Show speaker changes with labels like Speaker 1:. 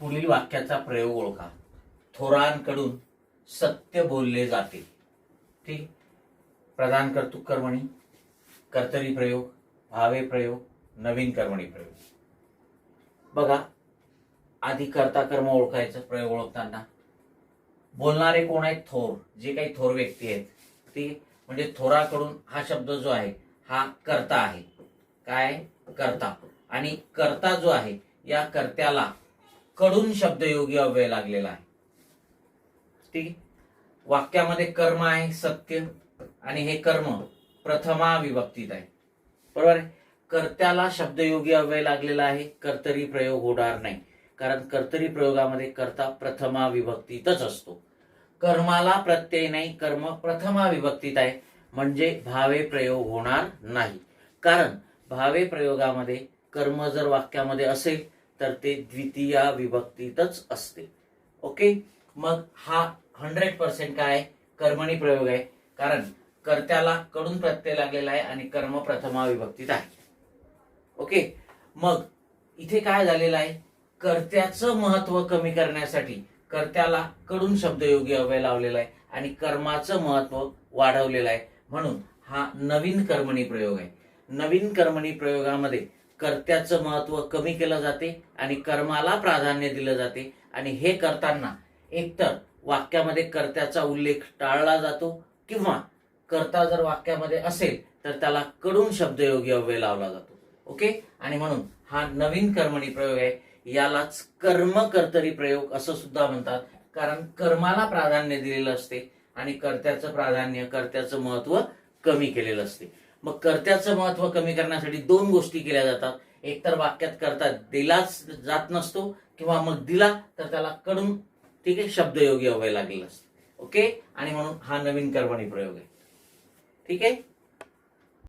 Speaker 1: पुढील वाक्याचा प्रयोग ओळखा. थोरांकडून सत्य बोलले जाते. ठीक? प्रधान कर्तुक कर्मणी कर्तरी प्रयोग भावे प्रयोग नवीन कर्मणी प्रयोग. बघा आधी कर्ता कर्म ओळखायचं प्रयोग ओळखताना. बोलणारे कोण आहेत? थोर. जे काही थोर व्यक्ती आहेत. ते म्हणजे थोराकडून हा शब्द जो आहे हा कर्ता आहे. काय? कर्ता. आणि कर्ता जो आहे या कर्त्याला कडून शब्दयोगी अव्यय लागलेला आहे. ठीक वाक्यामध्ये कर्म आहे सत्य आणि हे कर्म प्रथमा विभक्तीत आहे. बरोबर आहे? कर्त्याला शब्दयोगी अव्यय लागलेला आहे कर्तरी प्रयोग होणार नाही. कारण कर्तरी प्रयोगामध्ये कर्ता प्रथमा विभक्तीतच असतो. कर्माला प्रत्यय नाही कर्म प्रथमा विभक्तीत आहे. म्हणजे भावे प्रयोग होणार नाही. कारण भावे प्रयोगामध्ये कर्म जर वाक्यामध्ये असेल तर ते द्वितीया विभक्तीतच असते. ओके? मग हा हंड्रेड पर्सेंट काय आहे? कर्मणी प्रयोग आहे. कारण कर्त्याला कडून प्रत्यय लागलेला आहे आणि कर्म प्रथमा विभक्तीत आहे. ओके? मग इथे काय झालेलं आहे? कर्त्याचं महत्त्व कमी करण्यासाठी कर्त्याला कडून शब्दयोगी अवय लावलेला आहे आणि कर्माचं महत्त्व वाढवलेलं आहे. म्हणून हा नवीन कर्मणी प्रयोग आहे. नवीन कर्मणी प्रयोगामध्ये कर्त्याचं महत्त्व कमी केलं जाते आणि कर्माला प्राधान्य दिलं जाते. आणि हे करताना एकतर वाक्यामध्ये कर्त्याचा उल्लेख टाळला जातो किंवा कर्ता जर वाक्यामध्ये असेल तर त्याला कडून शब्दयोगी अव्यय लावला जातो. ओके? आणि म्हणून हा नवीन कर्मणी प्रयोग आहे. यालाच कर्म कर्तरी प्रयोग असं सुद्धा म्हणतात. कारण कर्माला प्राधान्य दिलेलं असते आणि कर्त्याचं प्राधान्य कर्त्याचं महत्त्व कमी केलेलं असते. मग कर्त्याचं महत्त्व कमी करण्यासाठी दोन गोष्टी केल्या जातात. एकतर वाक्यात कर्ता दिलाच जात नसतो किंवा मग दिला तर त्याला कडून ठीक आहे शब्दयोगी अव्यय लागलेला असतो. ओके? आणि म्हणून हा नवीन कर्मणी प्रयोग आहे. ठीक आहे?